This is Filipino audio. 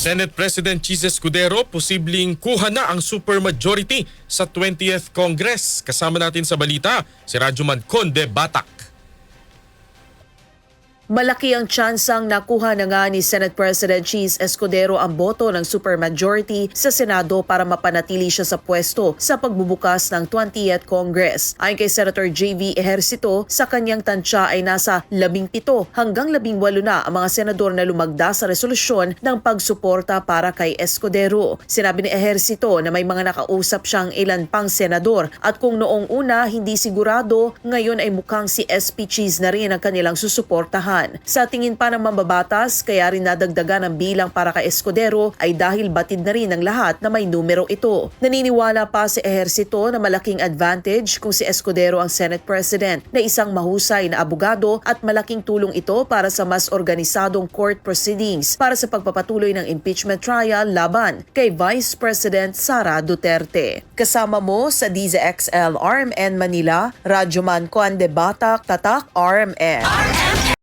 Senate President Chis Escudero posibleng kuha na ang supermajority sa 20th Congress. Kasama natin sa balita si Rajuman Conde Batak. Malaki ang tsansang nakuha na nga ni Senate President Cheese Escudero ang boto ng supermajority sa Senado para mapanatili siya sa pwesto sa pagbubukas ng 20th Congress. Ayon kay Senator J.V. Ejercito, sa kanyang tansya ay nasa 17 hanggang 18 na ang mga senador na lumagda sa resolusyon ng pagsuporta para kay Escudero. Sinabi ni Ejercito na may mga nakausap siyang ilan pang senador at kung noong una hindi sigurado, ngayon ay mukhang si SP Cheese na rin ang kanilang susuportahan. Sa tingin pa ng mambabatas, kaya rin nadagdagan ang bilang para kay Escudero ay dahil batid na rin ng lahat na may numero ito. Naniniwala pa si Ejercito na malaking advantage kung si Escudero ang Senate President na isang mahusay na abogado at malaking tulong ito para sa mas organisadong court proceedings para sa pagpapatuloy ng impeachment trial laban kay Vice President Sara Duterte. Kasama mo sa DZXL RMN Manila, Radyoman Juan de Batak, Tatak RMN.